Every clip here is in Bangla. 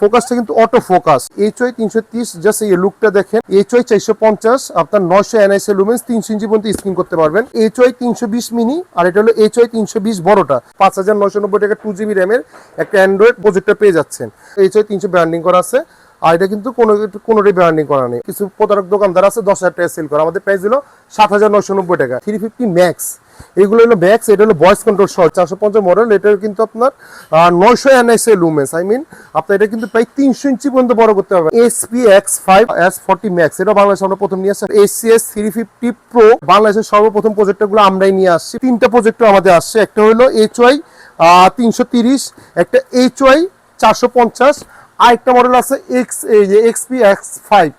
ফোকাসটা কিন্তু অটো ফোকাস এইচ ওয়াই তিনশো তিরিশ জাস্ট এই লুকটা দেখেন। এইচ ওয়াই চারশো পঞ্চাশ, আপনার নয়শো এনআইসি লুমেন্স তিনশো ইঞ্চি পর্যন্ত স্ক্রিন করতে পারবেন। এইচ ওয়াই তিনশো বিশ মিনি আর এটা হলো এইচ ওয়াই তিনশো বিশ বড়টা। পাঁচ হাজার নয়শো নব্বই টাকা টু জিবি র্যামের একটা অ্যান্ড্রয়েড প্রজেক্টর পেয়ে যাচ্ছেন। এইচ ওয়াই তিনশো ব্র্যান্ডিং করা আছে। আর এটা কিন্তু কোনো কোনোটাই ব্র্যান্ডিং করা নেই। কিছু প্রতারক দোকানদার আছে, দশ হাজার টাকা সেল করা। আমাদের প্রাইস হলো সাত হাজার নয়শো নব্বই টাকা। থ্রি ফিফটি ম্যাক্স এগুলো হলো ম্যাক্স এটা হলো ভয়েস কন্ট্রোল সহ। চারশো পঞ্চাশ মডেল এটা কিন্তু আপনার নয়শো এনএসএ লুমেন্স আই মিন আপনার এটা কিন্তু প্রায় তিনশো ইঞ্চি পর্যন্ত বড় করতে হবে। S P X five S forty max এটা বাংলাদেশে আমরা প্রথম নিয়ে আসছি। এসিএস থ্রি ফিফটি প্রো বাংলাদেশের সর্বপ্রথম প্রজেক্টরগুলো আমরাই নিয়ে আসছি। তিনটা প্রজেক্টর আমাদের আসছে। একটা হলো এইচ ওয়াই তিনশো তিরিশ, একটা এইচ ওয়াই চারশো পঞ্চাশ, আরেকটা মডেল আছে এক্স এই যে এক্সপি এক্স ফাইভ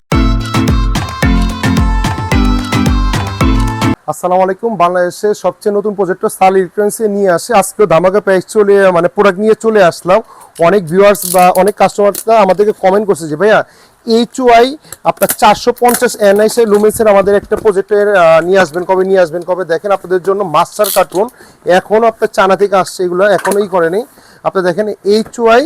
আসসালামু আলাইকুম। বাংলাদেশের সবচেয়ে নতুন প্রজেক্টর সাল ইলেকট্রনিক্সে নিয়ে আসে। আজকে ধামাকা প্রাইস চলে মানে প্রোডাক্ট নিয়ে চলে আসলাম। অনেক ভিউয়ার্স বা অনেক কাস্টমাররা আমাদেরকে কমেন্ট করছে যে, ভাইয়া এইচ ওয়াই আপনার চারশো পঞ্চাশ এনআইসি লুমেন্সের আমাদের একটা প্রজেক্টের নিয়ে আসবেন, কবে নিয়ে আসবেন, কবে? দেখেন, আপনাদের জন্য মাস্টার কার্টুন এখনও আপনার চানা থেকে আসছে এগুলো এখনোই করেনি। আপনি দেখেন এইচ ওয়াই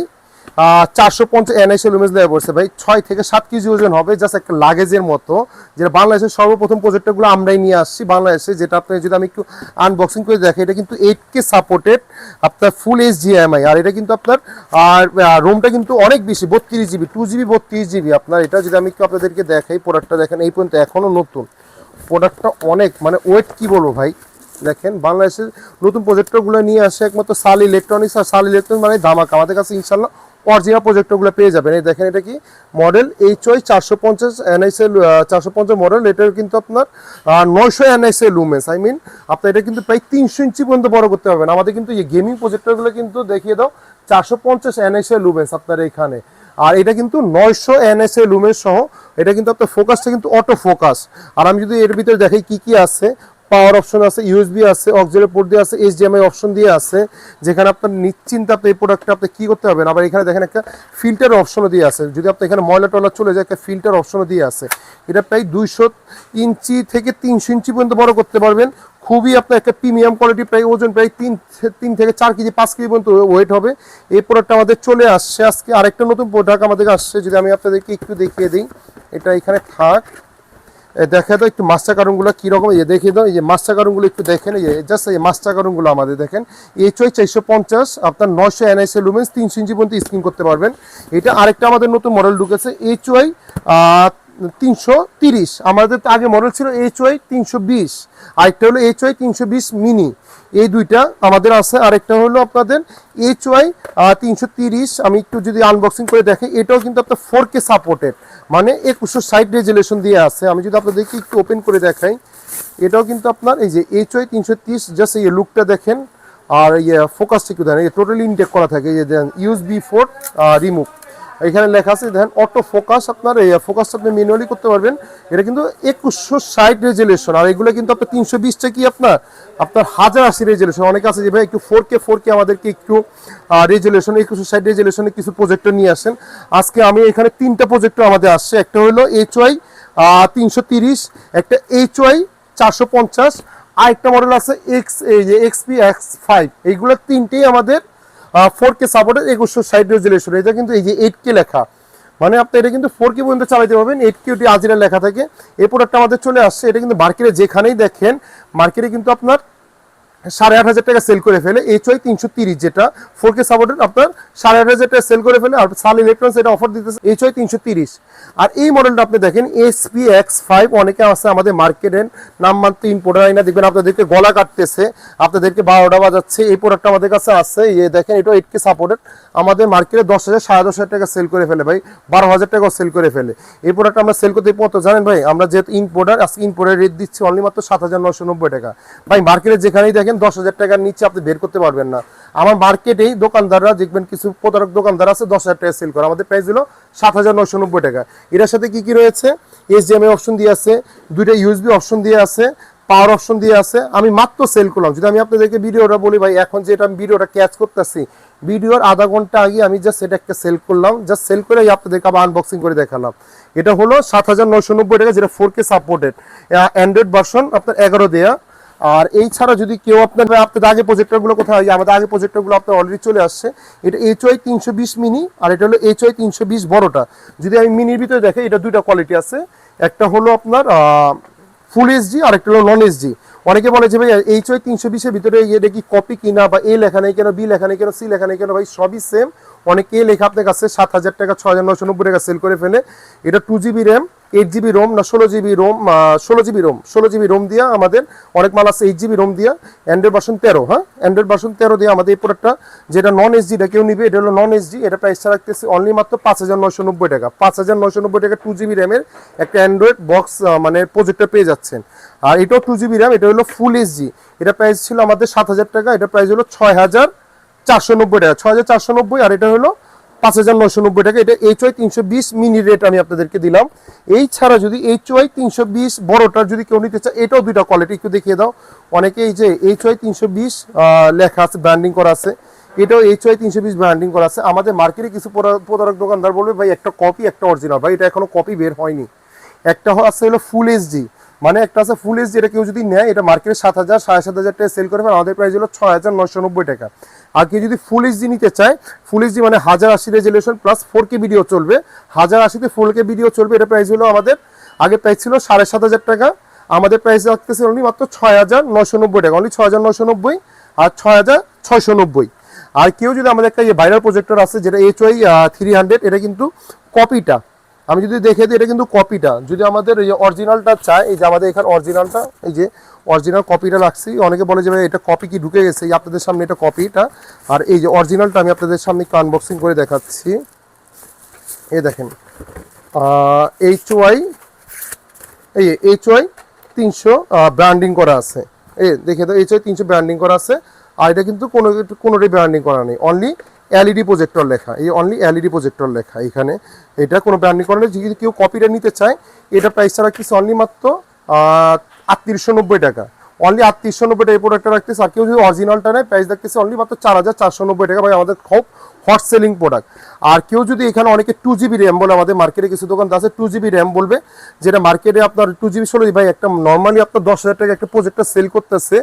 চারশো পঞ্চাশ এনআইসি লুমেন্স দেওয়া পড়ছে ভাই। ছয় থেকে সাত কেজি ওজন হবে জাস্ট একটা লাগেজের মতো, যেটা বাংলাদেশের সর্বপ্রথম প্রজেক্টরগুলো আমরাই নিয়ে আসছি। বাংলাদেশে যেটা আপনি যদি আমি একটু আনবক্সিং করে দেখি, এটা কিন্তু এইট কে সাপোর্টেড আপনার ফুল এইচ জিএমআই আর এটা কিন্তু আপনার, আর রোমটা কিন্তু অনেক বেশি, বত্রিশ জিবি টু জিবি বত্রিশ জিবি আপনার এটা যদি আমি একটু আপনাদেরকে দেখাই প্রোডাক্টটা দেখেন, এই পর্যন্ত এখনও নতুন। প্রোডাক্টটা অনেক মানে ওয়েট কি বলব ভাই? দেখেন, বাংলাদেশের নতুন প্রজেক্টরগুলো নিয়ে আসে একমাত্র সাল ইলেকট্রনিক্স আর সাল ইলেকট্রনিক্স মানে ধামাকা। আমাদের কাছে ইনশাল্লাহ অরিজিনাল প্রজেক্টরগুলো পেয়ে যাবেন। এই দেখেন এটা কি মডেল এইচ ওয়াই চারশো পঞ্চাশ এনআইসি চারশো পঞ্চাশ মডেল। এটার কিন্তু আপনার নয়শো এনআইসি লুমেন্স। আই মিন আপনার এটা কিন্তু প্রায় তিনশো ইঞ্চি পর্যন্ত বড় করতে পারবেন। আমাদের কিন্তু এই গেমিং প্রজেক্টরগুলো কিন্তু দেখিয়ে দাও, চারশো পঞ্চাশ এনআইসি লুমেন্স আপনার এখানে আর এটা কিন্তু নয়শো এনএসএ লুমের সহ, এটা কিন্তু আপনার ফোকাসটা কিন্তু অটো ফোকাস আর আমি যদি এর ভিতরে দেখাই কি কি আছে পাওয়ার অপশন আছে ইউএসবি আছে অক্সিলারি পোর্ট দিয়ে আছে এইচডিএমআই অপশন দিয়ে আছে, যেখানে আপনার নিশ্চিন্তে আপনি এই প্রোডাক্টটা আপনি কী করতে পারবেন? আবার এখানে দেখেন একটা ফিল্টার অপশনও দিয়ে আছে। যদি আপনি এখানে ময়লা টয়লা চলে যায়, একটা ফিল্টার অপশনও দিয়ে আছে। এটা প্রায় দুইশো ইঞ্চি থেকে তিনশো ইঞ্চি পর্যন্ত বড় করতে পারবেন। খুবই আপনার একটা প্রিমিয়াম কোয়ালিটি প্রায় ওজন প্রায় তিন তিন থেকে চার কেজি, পাঁচ কেজি পর্যন্ত ওয়েট হবে। এই প্রোডাক্টটা আমাদের চলে আসছে। আজকে আরেকটা নতুন প্রোডাক্ট আমাদের আসছে। যদি আমি আপনাদেরকে একটু দেখিয়ে দিই, এটা এখানে থাক। দেখে দাও একটু মাস্টার কারণগুলো কীরকম এই দেখে দাও, এই যে মাস্টার কারণগুলো একটু দেখেন, এই যে জাস্ট এই মাস্টার কারণগুলো আমাদের দেখেন। এইচ ওয়াই চারশো পঞ্চাশ, আপনার নয়শো এনআইসি লুমেন্স তিনশো ইঞ্চি পর্যন্ত স্ক্রিন করতে পারবেন। এটা আরেকটা আমাদের নতুন মডেল ঢুকেছে এইচ ওয়াই তিনশো তিরিশ। আমাদের আগে মডেল ছিল এইচ ওয়াই তিনশো বিশ। আরেকটা হলো এইচ ওয়াই তিনশো বিশ মিনি এই দুইটা আমাদের আছে। আরেকটা হলো আপনাদের এইচ ওয়াই তিনশো তিরিশ। আমি একটু যদি আনবক্সিং করে দেখি এটাও কিন্তু আপনার ফোর কে সাপোর্টেড মানে একুশশো সাইড রেজুলেশন দিয়ে আছে। আমি যদি আপনাদেরকে একটু ওপেন করে দেখাই, এটাও কিন্তু আপনার এই যে এইচ ওয়াই তিনশো তিরিশ জাস্ট এই লুকটা দেখেন। আর ইয়ে ফোকাসটা একটু দেখেন। টোটালি ইনটেক করা থাকে। এই দেন ইউএসবি ফোর রিমুভ এখানে লেখা আছে, দেখেন অটো ফোকাস আপনার এই ফোকাসটা আপনি ম্যানুয়ালি করতে পারবেন। এটা কিন্তু একুশশো ষাট রেজুলেশন আর এগুলো কিন্তু আপনার তিনশো বিশটা কি আপনার আপনার হাজার আশি রেজুলেশন অনেকে আছে যে, ভাই, একটু ফোর কে ফোর কে আমাদেরকে একটু রেজুলেশন একুশশো ষাট রেজুলেশনে কিছু প্রজেক্টর নিয়ে আসেন। আজকে আমি এখানে তিনটা প্রজেক্টর আমাদের আসছে। একটা হলো এইচ ওয়াই তিনশো তিরিশ, একটা এইচ ওয়াই চারশো পঞ্চাশ, আরেকটা মডেল আছে এক্স এই যে এক্সপি এক্স ফাইভ এইগুলো তিনটেই আমাদের ফোর কে সাপোর্টের একুশশো ষাট রেজুলেশন এটা কিন্তু এই যে এইট কে লেখা। মানে আপনি এটা কিন্তু ফোর কে পর্যন্ত চালাইতে পারবেন। এইট কে ওটি আজিরা লেখা থাকে। এই প্রোডাক্টটা আমাদের চলে আসছে। এটা কিন্তু মার্কেটে যেখানেই দেখেন মার্কেটে কিন্তু আপনার সাড়ে আট হাজার টাকা সেল করে ফেলে। এইচ ওয়াই তিনশো তিরিশ যেটা। ফোর কে সাপোর্টেড আপনার সাড়ে আট হাজার টাকা সেল করে ফেলে আর সাল ইলেকট্রনিক্স এটা অফার দিতেছে। এইচ ওয়াই তিনশো তিরিশ। আর এই মডেলটা আপনি দেখেন এস পি এক্স ফাইভ অনেকে আছে আমাদের মার্কেটের নাম মাত্র ইম্পোর্টার আইনা দেখবেন আপনাদেরকে গলা কাটতেছে। আপনাদেরকে বারোটা বাজাচ্ছে। এই প্রোডাক্টটা আমাদের কাছে আছে। এই দেখেন, এটা এইট কে সাপোর্টেড আমাদের মার্কেটে দশ হাজার, সাড়ে দশ হাজার টাকা সেল করে ফেলে ভাই। বারো হাজার টাকাও সেল করে ফেলে। এই প্রোডাক্টটা আমরা সেল করতে কত জানেন ভাই? আমরা যেহেতু ইম্পোর্টার আজকে ইম্পোর্টের রেট দিচ্ছি অনলি মাত্র সাত হাজার নশো নব্বই টাকা। ভাই মার্কেটে যেখানেই দেখেন দশ হাজার টাকার নিচে আপনি বের করতে পারবেন না। আমার মার্কেটেই দোকানদাররা দেখবেন কিছু প্রতারক দোকানদার আছে, দশ হাজার টাকা সেল করে। আমাদের প্রাইস হলো সাত হাজার নশো নব্বই টাকা। এটার সাথে কি কি রয়েছে? এইচডিএমআই অপশন দিয়ে আছে, দুইটা ইউএসবি অপশন দিয়ে আছে পাওয়ার অপশন দিয়ে আছে। আমি মাত্র সেল করলাম। যদি আমি আপনাদেরকে ভিডিওটা বলি ভাই, এখন যে এটা আমি ভিডিওটা ক্যাচ করতেছি, ভিডিওর আধা ঘণ্টা আগে আমি জাস্ট এটা একটা সেল করলাম। জাস্ট সেল করে আপনাদেরকে আবার আনবক্সিং করে দেখালাম। এটা হলো সাত হাজার নশো নব্বই টাকা, যেটা four K supported android version আপনার এগারো দেয়া। আর এই ছাড়া যদি কেউ আপনার, আপনাদের আগে প্রজেক্টরগুলো কোথায়? আমাদের আগে প্রজেক্টরগুলো আপনার অলরেডি চলে আসছে। এটা এইচ ওয়াই তিনশো বিশ মিনি আর এটা হলো এইচ ওয়াই তিনশো বিশ বড়টা। যদি আমি মিনির ভিতরে দেখে, এটা দুইটা কোয়ালিটি আছে। একটা হলো আপনার ফুল এইচডি আর একটা হলো নন এইচডি অনেকে বলে যে ভাই এইচ ওয়াই তিনশো বিশের ভিতরে এটা কি কপি কিনা, বা এ লেখা নেই কেন বি লেখা নেই কেন সি লেখা নেই কেন, ভাই, সবই সেম অনেকে লেখা আপনার কাছে সাত হাজার টাকা ছ হাজার নশো নব্বই টাকা সেল করে ফেলে। এটা two GB RAM eight GB ROM না ষোলো জিবি রোম ষোলো জিবি রোম ষোলো জিবি রোম দিয়া আমাদের অনেক মাল আছে এইট জিবি রোম দিয়া অ্যান্ড্রয়েড ভার্সন তেরো হ্যাঁ? অ্যান্ড্রয়েড ভার্সন তেরো দিয়ে আমাদের এই প্রোডাক্টটা যেটা নন এইচডিটা কেউ নিবে, এটা হলো নন এইচডি এটা প্রাইসটা রাখতেছে অনলি মাত্র পাঁচ হাজার নশো নব্বই টাকা। পাঁচ হাজার নশো নব্বই টাকা টু জিবি র্যামের একটা অ্যান্ড্রয়েড বক্স মানে প্রজেক্টটা পেয়ে যাচ্ছেন। আর এটাও টু জিবি র্যাম এটা হলো ফুল এইচডি এটা প্রাইস ছিল আমাদের সাত হাজার টাকা, এটা প্রাইস হলো ছয় হাজার চারশো নব্বই টাকা, ছয় হাজার চারশো নব্বই, আর এটা হলো পাঁচ হাজার নশো নব্বই টাকা। এটা এইচ ওয়াই তিনশো বিশ মিনি রেট আমি আপনাদেরকে দিলাম। এই ছাড়া যদি এইচ ওয়াই তিনশো বিশ বড়টার যদি কেউ নিতে চায়, এটাও দুইটা কোয়ালিটি একটু দেখিয়ে দাও। অনেকে এই যে এইচ ওয়াই তিনশো বিশ লেখা আছে ব্র্যান্ডিং করা আছে, এটাও এইচ ওয়াই তিনশো বিশ ব্র্যান্ডিং করা আছে। আমাদের মার্কেটে কিছু প্রতারক দোকানদার বলবে, ভাই, একটা কপি একটা অরিজিনাল ভাই, এটা এখনও কপি বের হয়নি। একটা আছে হলো ফুল এইচডি মানে একটা আছে ফুল এইচডি এটা কেউ যদি নেয়, এটা মার্কেটে সাত হাজার, সাড়ে সাত হাজার টাকা সেল করে আমাদের প্রাইস হলো ছয় হাজার নশো নব্বই টাকা। আর কেউ যদি ফুল এইচডি নিতে চায় ফুল এইচডি মানে হাজার আশি resolution plus four K video চলবে। হাজার আশিতে ফোর কে ভিডিও চলবে, এটা প্রাইস হলো আমাদের আগে প্রাইস ছিল সাড়ে সাত হাজার টাকা। আমাদের প্রাইস রাখতেছে অনলি মাত্র ছয় হাজার নশো নব্বই টাকা। অনলি ছয় হাজার নশো নব্বই আর ছয় হাজার ছয়শো নব্বই। আর কেউ যদি আমাদের একটা ভাইরাল প্রজেক্টর আছে, যেটা এইচ ওয়াই থ্রি হান্ড্রেড এটা কিন্তু কপিটা আমি যদি দেখে দিই, এটা কিন্তু কপিটা যদি আমাদের এই যে অরিজিনালটা চায়, এই যে আমাদের এখানে অরিজিনালটা এই যে অরিজিনাল কপিটা রাখছি, অনেকে বলে যে ভাই, এটা কপি কি ঢুকে গেছে? এই আপনাদের সামনে এটা কপিটা আর এই যে অরিজিনালটা আমি আপনাদের সামনে একটু আনবক্সিং করে দেখাচ্ছি। এই দেখেন এইচ ওয়াই এই এইচ ওয়াই তিনশো ব্র্যান্ডিং করা আছে। এই দেখে তো এইচ ওয়াই তিনশো ব্র্যান্ডিং করা আছে। আর এটা কিন্তু কোনো কোনোটাই ব্র্যান্ডিং করা নেই। অনলি এলইডি প্রজেক্টর লেখা, এই অনলি এলইডি প্রজেক্টর লেখা এখানে। এটা কোনো ব্র্যান্ডিং করে যদি কেউ কপিটা নিতে চায়, এটা প্রাইস ছাড়া কিছু অনলি মাত্র আটত্রিশশো নব্বই টাকা। অনলি আটত্রিশশো নব্বই টাকা এই প্রোডাক্টটা রাখতেছে, আর কেউ যদি অরিজিনালটা নেয় প্রাইস রাখতেছে অনলি মাত্র চার হাজার চারশো নব্বই টাকা। ভাই, আমাদের খুব হট সেলিং প্রোডাক্ট আর কেউ যদি এখানে অনেকে টু জিবি র্যাম বলে, আমাদের মার্কেটে কিছু দোকান আছে টু জিবি র্যাম বলবে, যেটা মার্কেটে আপনার টু জিবি ষোলো ভাই একটা নর্মালি আপনার দশ হাজার টাকা একটা প্রজেক্টটা সেল করতেছে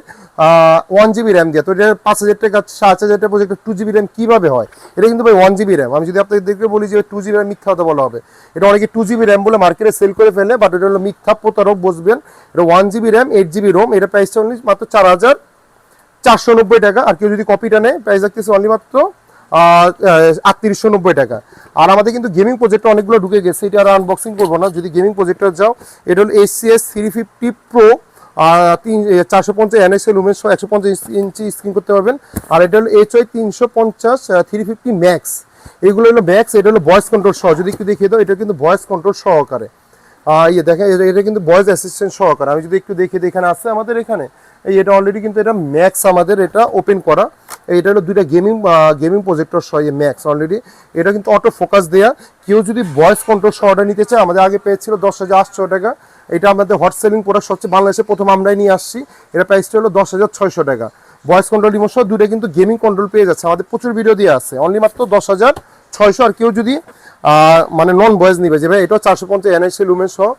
ওয়ান জিবি র্যাম দিয়ে। তো এটা পাঁচ হাজার টাকা সাত হাজার টাকা প্রজেক্ট টু জিবি র্যাম কীভাবে হয়? এটা কিন্তু ভাই ওয়ান জিবি র্যাম আমি যদি আপনাদেরকে বলি যে টু জিবি র্যাম মিথ্যা হতে বলা হবে। এটা অনেকে টু জিবি র্যাম বলে মার্কেটে সেল করে ফেলে বাট এটা হলো মিথ্যা প্রতারক বসবেন এটা one GB RAM eight GB ROM এটা প্রাইসটা মাত্র চার হাজার চারশো নব্বই টাকা। আর কেউ যদি কপিটা নেয় প্রাইস রাখতেছে অনলি মাত্র আটত্রিশশো নব্বই টাকা। আর আমাদের কিন্তু গেমিং প্রজেক্টর অনেকগুলো ঢুকে গেছে, এটা আর আনবক্সিং করব না। যদি গেমিং প্রজেক্টর যাও, এটা হলো এসিএস থ্রি ফিফটি প্রো তিন চারশো পঞ্চাশ এনএসএল উমেশ একশো পঞ্চাশ ইঞ্চি স্ক্রিন করতে পারবেন। আর এটা হলো এইচ ওয়াই তিনশো পঞ্চাশ থ্রি ফিফটি ম্যাক্স এগুলো হলো ম্যাক্স এটা হলো ভয়েস কন্ট্রোল সহ। যদি একটু দেখিয়ে দাও, এটা কিন্তু ভয়েস কন্ট্রোল সহকারে। ইয়ে দেখেন, এটা- কিন্তু ভয়েস অ্যাসিস্ট্যান্ট সহকারে। আমি যদি একটু দেখি এখানে আছে আমাদের এখানে। এই এটা অলরেডি কিন্তু এটা ম্যাক্স আমাদের এটা ওপেন করা। এটা হলো দুইটা গেমিং গেমিং প্রজেক্টর সহ এই ম্যাক্স অলরেডি এটা কিন্তু অটো ফোকাস দেয়া। কেউ যদি ভয়েস কন্ট্রোল সহ অর্ডার নিতে চায়, আমাদের আগে পেয়েছিল দশ হাজার আটশো টাকা। এটা আমাদের হট সেলিং প্রোডাক্ট সবচেয়ে বাংলাদেশে প্রথম আমরাই নিয়ে আসছি। এটা প্রাইসটা হলো দশ হাজার ছয়শো টাকা। ভয়েস কন্ট্রোল সহ দুটো কিন্তু গেমিং কন্ট্রোল পেয়ে যাচ্ছে। আমাদের প্রচুর ভিডিও দিয়ে আছে। অনলি মাত্র দশ হাজার ছয়শো। আর কেউ যদি মানে নন বয়েজ নিবে যে ভাই এটা চারশো পঞ্চাশ এনআইসি লুমেন সহ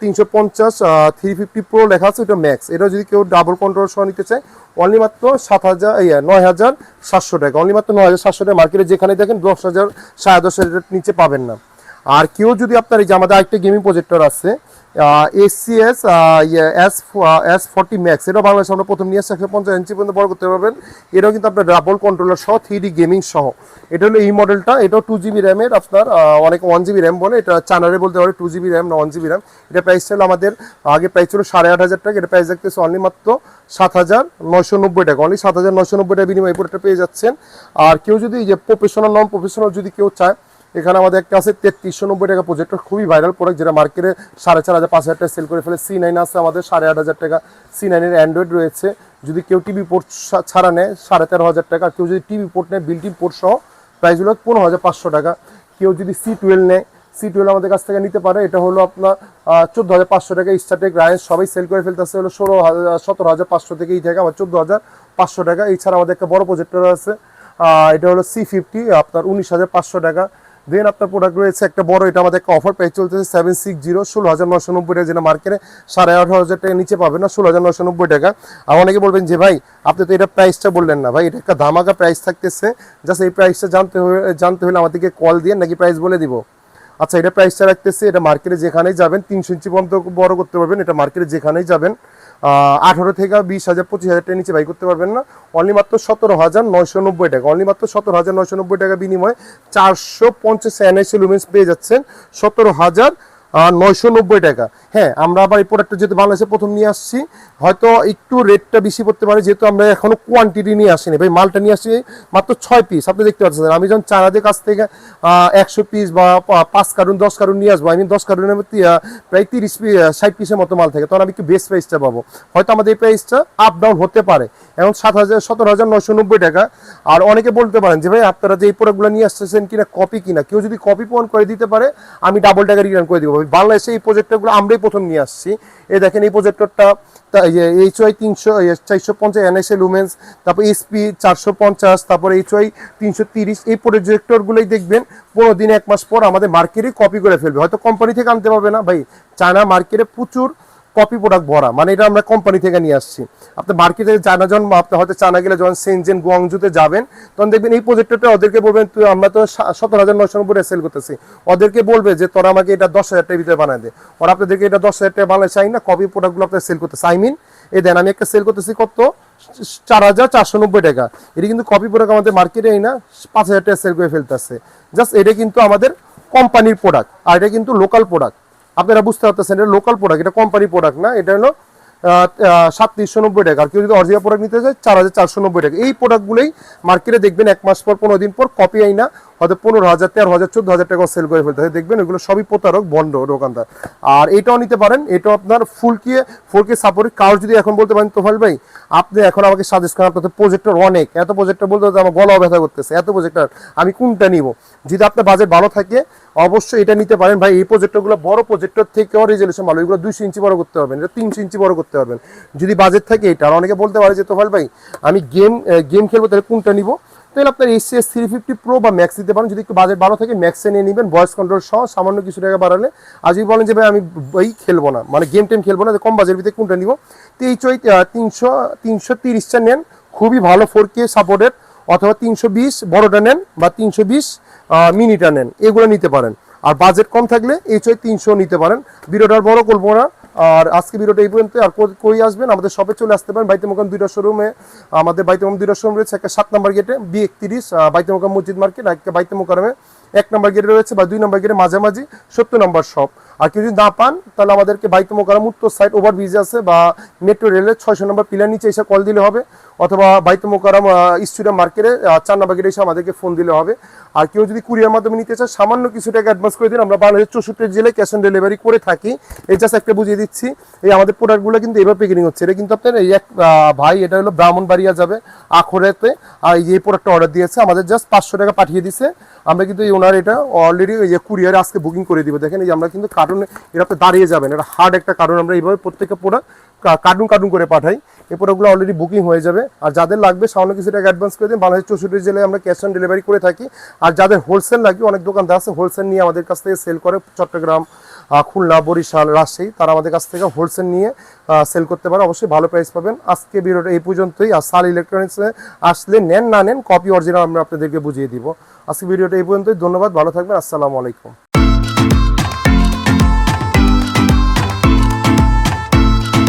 তিনশো পঞ্চাশ থ্রি ফিফটি প্রো লেখা আছে, এটা ম্যাক্স এটা যদি কেউ ডাবল কন্ট্রোল সহ নিতে চায় অনলি মাত্র সাত হাজার ইয়ে নয় হাজার সাতশো টাকা। অনলি মাত্র নয় হাজার সাতশো টাকা। মার্কেটে যেখানে দেখেন দশ হাজার, সাড়ে দশ হাজার নিচে পাবেন না। আর কেউ যদি আপনার এই যে আমাদের আরেকটা গেমিং প্রজেক্টর আছে ACS S S forty max এটা বাংলাদেশে আমরা প্রথম নিয়ে আসছি, একশো পঞ্চাশ ইঞ্চি পর্যন্ত বড় করতে পারবেন। এটাও কিন্তু আপনার ডাবল কন্ট্রোলার সহ থ্রি ডি গেমিং সহ। এটা হলো এই মডেলটা এটাও টু জিবি র্যামের আপনার অনেক ওয়ান জিবি র্যাম বলে, এটা চানারে বলতে পারে টু জিবি র্যাম না ওয়ান জিবি র্যাম এটা প্রাইস ছিল আমাদের, আগে প্রাইস ছিল সাড়ে আট হাজার টাকা, এটা প্রাইস দেখতেছে অনলি মাত্র সাত হাজার নয়শো নব্বই টাকা। অনলি সাত হাজার নয়শো নব্বই টাকা বিনিময় পেয়ে যাচ্ছেন। আর কেউ যদি যে প্রফেশনাল নন প্রফেশনাল যদি কেউ চায় এখানে আমাদের একটা আছে তেত্রিশশো নব্বই টাকা প্রজেক্টর খুবই ভাইরাল প্রোডাক্ট যেটা মার্কেটে সাড়ে চার হাজার, পাঁচ হাজার টাকা সেল করে ফেলে। সি নাইন আছে আমাদের, সাড়ে আট হাজার টাকা। সি নাইনের অ্যান্ড্রয়েড রয়েছে। যদি কেউ টিভি পোর্ট ছাড়া নেয়, সাড়ে তেরো হাজার টাকা। কেউ যদি টিভি পোর্ট নেয় বিল্টিন পোর্ট সহ প্রাইস হলো পনেরো হাজার পাঁচশো টাকা। কেউ যদি সি টুয়েলভ নেয় সি টুয়েলভ আমাদের কাছ থেকে নিতে পারে। এটা হলো আপনার চোদ্দ হাজার পাঁচশো টাকা স্টারটেক রায়েন্স সবাই সেল করে ফেলতেছে। হলো ষোলো হাজার সতেরো হাজার পাঁচশো থেকে এই জায়গায় আমার চোদ্দ হাজার পাঁচশো টাকা। এছাড়া আমাদের একটা বড় প্রজেক্টর আছে। এটা হলো সি ফিফটি আপনার উনিশ হাজার পাঁচশো টাকা। দেন আপনার প্রোডাক্ট রয়েছে একটা বড়, এটা আমাদের একটা অফার প্রাইস চলতেছে সেভেন সিক্স জিরো ষোলো হাজার নশো নব্বই টাকা। যেটা মার্কেটে সাড়ে আঠারো হাজার টাকা নিচে পাবেন না, ষোলো হাজার নশো নব্বই টাকা। আর অনেকে বলবেন যে ভাই, আপনি তো এটা প্রাইসটা বললেন না। ভাই, এটা একটা ধামাকা প্রাইস থাকতেছে। জাস্ট এই প্রাইসটা জানতে হলে জানতে হলে আমাদেরকে কল দিয়ে নাকি প্রাইস বলে দিব। আচ্ছা এটা প্রাইসটা রাখতেছে। এটা মার্কেটে যেখানেই যাবেন, তিনশো ইঞ্চি পর্যন্ত বড় করতে পারবেন। এটা মার্কেটে যেখানেই যাবেন আঠারো থেকে বিশ হাজার, পঁচিশ হাজার টাকা নিচে বাই করতে পারবেন না। অনলি মাত্র সতেরো হাজার নয়শো নব্বই টাকা। অনলি মাত্র সতেরো হাজার নয়শো নব্বই টাকা বিনিময়ে চারশো পঞ্চাশ এনআইসি লুমেন্স পেয়ে যাচ্ছেন। সতেরো হাজার নয়শো নব্বই টাকা। হ্যাঁ আমরা আবার এই প্রোডাক্টটা যেহেতু বাংলাদেশে প্রথম নিয়ে আসছি, হয়তো একটু রেটটা বেশি পড়তে পারে, যেহেতু আমরা এখনও কোয়ান্টিটি নিয়ে আসিনি। ভাই, মালটা নিয়ে আসছি মাত্র ছয় পিস আপনি দেখতে পাচ্ছেন। আমি যখন চারাদের কাছ থেকে একশো পিস বা পাঁচ কার্টুন, দশ কার্টুন নিয়ে আসব আমি দশ কার্টুনের প্রায় তিরিশ পিস ষাট পিসের মতো মাল থাকে, তখন আমি একটু বেস্ট প্রাইসটা পাবো। হয়তো আমাদের এই প্রাইসটা আপ ডাউন হতে পারে। এখন সাত হাজার, সতেরো হাজার নয়শো নব্বই টাকা। আর অনেকে বলতে পারেন যে, ভাই, আপনারা যে এই প্রোডাক্টগুলো নিয়ে আসতেছেন কিনা কপি কিনা? কেউ যদি কপি প্রমাণ করে দিতে পারে, আমি ডাবল টাকা রিটার্ন করে দিব বাংলাদেশে এই প্রজেক্টরগুলো আমরাই প্রথম নিয়ে আসছি। এ দেখেন এই প্রজেক্টরটা এইচ ওয়াই তিনশো চারশো পঞ্চাশ এনএসএ লুমেন্স তারপর এসপি চারশো পঞ্চাশ, তারপর এইচ ওয়াই তিনশো তিরিশ, এই প্রজেক্টরগুলোই দেখবেন, পনেরো দিন এক মাস পর আমাদের মার্কেটে কপি করে ফেলবে। হয়তো কোম্পানি থেকে আনতে পারবে না, ভাই। চায়না মার্কেটে প্রচুর কপি প্রোডাক্ট ভরা মানে এটা আমরা কোম্পানি থেকে নিয়ে আসছি। আপনি মার্কেটে চায়না, যখন আপনি হয়তো চায়না গেলে যখন সেনজেন গুয়াংজুতে যাবেন, তখন দেখবেন এই প্রজেক্টরটা ওদেরকে বলবেন, তুই, আমরা তো সতেরো হাজার নয়শো নব্বই সেল করতেছি। ওদেরকে বলবে যে, তোরা আমাকে এটা দশ হাজার টাকার ভিতরে বানায় দে। ওরা আপনাদেরকে এটা দশ হাজার টাকা বানায়, চাই না কপি প্রোডাক্টগুলো আপনার সেল করতেছে। আই মিন এই দেন, আমি একটা সেল করতেছি কত? চার হাজার চারশো নব্বই টাকা। এটা কিন্তু কপি প্রোডাক্ট আমাদের মার্কেটে না, পাঁচ হাজার টাকা সেল করে ফেলতেছে। জাস্ট এটা কিন্তু আমাদের কোম্পানির প্রোডাক্ট আর এটা কিন্তু লোকাল প্রোডাক্ট আপনারা বুঝতে পারতেছেন, এটা লোকাল প্রোডাক্ট এটা কোম্পানি প্রোডাক্ট না, এটা হলো সাতত্রিশশো নব্বই টাকা। আর কেউ যদি অরিজিনাল প্রোডাক্ট নিতে চায়, চার হাজার চারশো নব্বই টাকা। এই প্রোডাক্টগুলোই মার্কেটে দেখবেন এক মাস পর পনেরো দিন পর কপি আই না, হয়তো পনেরো হাজার, তেরো হাজার, চোদ্দ হাজার টাকা সেল করে ফেলতে দেখবেন এগুলো সবই প্রতারক বন্ড দোকানদার। আর এটাও নিতে পারেন, এটাও আপনার ফুল কে ফোর কে সাপোর্ট কার যদি এখন বলতে পারেন তোফাল ভাই, আপনি এখন আমাকে সাজেস্ট করেন, আপনাদের প্রজেক্টর অনেক। এত প্রজেক্টর বলতে আমার গলাও ব্যথা করতেছে। এত প্রজেক্টর আমি কোনটা নিব? যদি আপনার বাজেট ভালো থাকে, অবশ্যই এটা নিতে পারেন। ভাই, এই প্রজেক্টরগুলো বড় প্রজেক্টর থেকেও রেজলিউশন ভালো। এগুলো দুইশো ইঞ্চি বড় করতে পারবেন, এটা তিনশো ইঞ্চি বড় করতে পারবেন। যদি বাজেট থাকে এটা, আর অনেকে বলতে পারে যে তোফাল ভাই, আমি গেম গেম খেলব, তাহলে কোনটা নিব? তাহলে আপনার এসিএস থ্রি ফিফটি প্রো বা ম্যাক্স দিতে পারেন। যদি একটু বাজেট ভালো থাকে ম্যাক্সে নিয়ে নেবেন। ভয়েস কন্ট্রোল সহ সামান্য কিছু টাকা বাড়ালে। আর যদি বলেন যে, ভাই, আমি বই খেলব না মানে গেম টেম খেলব না তো কম বাজেট ভিতরে কোনটা নিব? তো এই চই তিনশো তিনশো তিরিশটা নেন। খুবই ভালো ফোর কে সাপোর্টেড অথবা তিনশো বিশ বড়টা নেন বা তিনশো বিশ মিনিটা নেন, এগুলো নিতে পারেন। আর বাজেট কম থাকলে এই চই তিনশো নিতে পারেন। ভিডিওটার বড় করব না। আর আজকে ভিডিওটা এই পর্যন্ত। আর কই- আসবেন? আমাদের শপে চলে আসতে পারেন বাইতে মোকাম দুইটা শোরুমে আমাদের বাইতে মোকাম দুইটা শোরুম রয়েছে একটা সাত নম্বর গেটে বি একত্রিশ বাইতে মোকাম মসজিদ মার্কেট একটা বাইতে মোকামে এক নম্বর গেটে রয়েছে বা দুই নম্বর গেটে মাঝামাঝি সত্তর নম্বর শপ আর কেউ যদি না পান, তাহলে আমাদেরকে বাইতে মোকাম উত্তর সাইড ওভার ব্রিজ আছে বা মেট্রো রেলের ছয়শো নম্বর পিলার নিচে এসে কল দিলে হবে অথবা বাইতে মোকারাম স্টুডিয়াম মার্কেটে চার নম্বর গেটে এসে আমাদেরকে ফোন দিলে হবে। আর কেউ যদি কুরিয়ার মাধ্যমে নিতে চায়, সামান্য কিছু টাকা অ্যাডভান্স করে দিন, আমরা বাংলাদেশের চৌষট্টি জেলায় ক্যাশ অন ডেলিভারি করে থাকি। এই জাস্ট একটা বুঝিয়ে দিচ্ছি, এই আমাদের প্রোডাক্টগুলো কিন্তু এবার প্যাকেটিং হচ্ছে। এটা কিন্তু আপনার এই এক ভাই, এটা হলো ব্রাহ্মণবাড়িয়া যাবে, আখড়াতে, আর এই প্রোডাক্টটা অর্ডার দিয়েছে, আমাদের জাস্ট পাঁচশো টাকা পাঠিয়ে দিছে। আমরা কিন্তু এই ওনার এটা অলরেডি এই কুরিয়ারে আজকে বুকিং করে দিব। দেখেন এই আমরা কিন্তু কার্টুনে এটা আপনি দাঁড়িয়ে যাবেন, এটা হার্ড একটা কার্টুন আমরা এইভাবে প্রত্যেকটা প্রোডাক্ট কার্টুন কার্টুন করে পাঠাই। এই প্রোডাক্টগুলো অলরেডি বুকিং হয়ে যাবে। আর যাদের লাগবে, সামান্য কিছু টাকা অ্যাডভান্স করে দিন। বাংলাদেশ চৌষট্টি জেলায় আমরা ক্যাশ অন ডেলিভারি করে থাকি। আর যাদের হোলসেল লাগবে, অনেক দোকানদার আছে হোলসেল নিয়ে আমাদের কাছ থেকে সেল করে চট্টগ্রাম খুলনা, বরিশাল, রাজশাহী, তারা আমাদের কাছ থেকে হোলসেল নিয়ে সেল করতে পারে। অবশ্যই ভালো প্রাইস পাবেন। আজকে ভিডিওটা এই পর্যন্তই। আর সাল ইলেকট্রনিক্সে আসলে নেন, না নেন কপি অরিজিনাল আমরা আপনাদেরকে বুঝিয়ে দিব। আজকে ভিডিওটা এই পর্যন্তই। ধন্যবাদ। ভালো থাকবেন। আসসালামু আলাইকুম।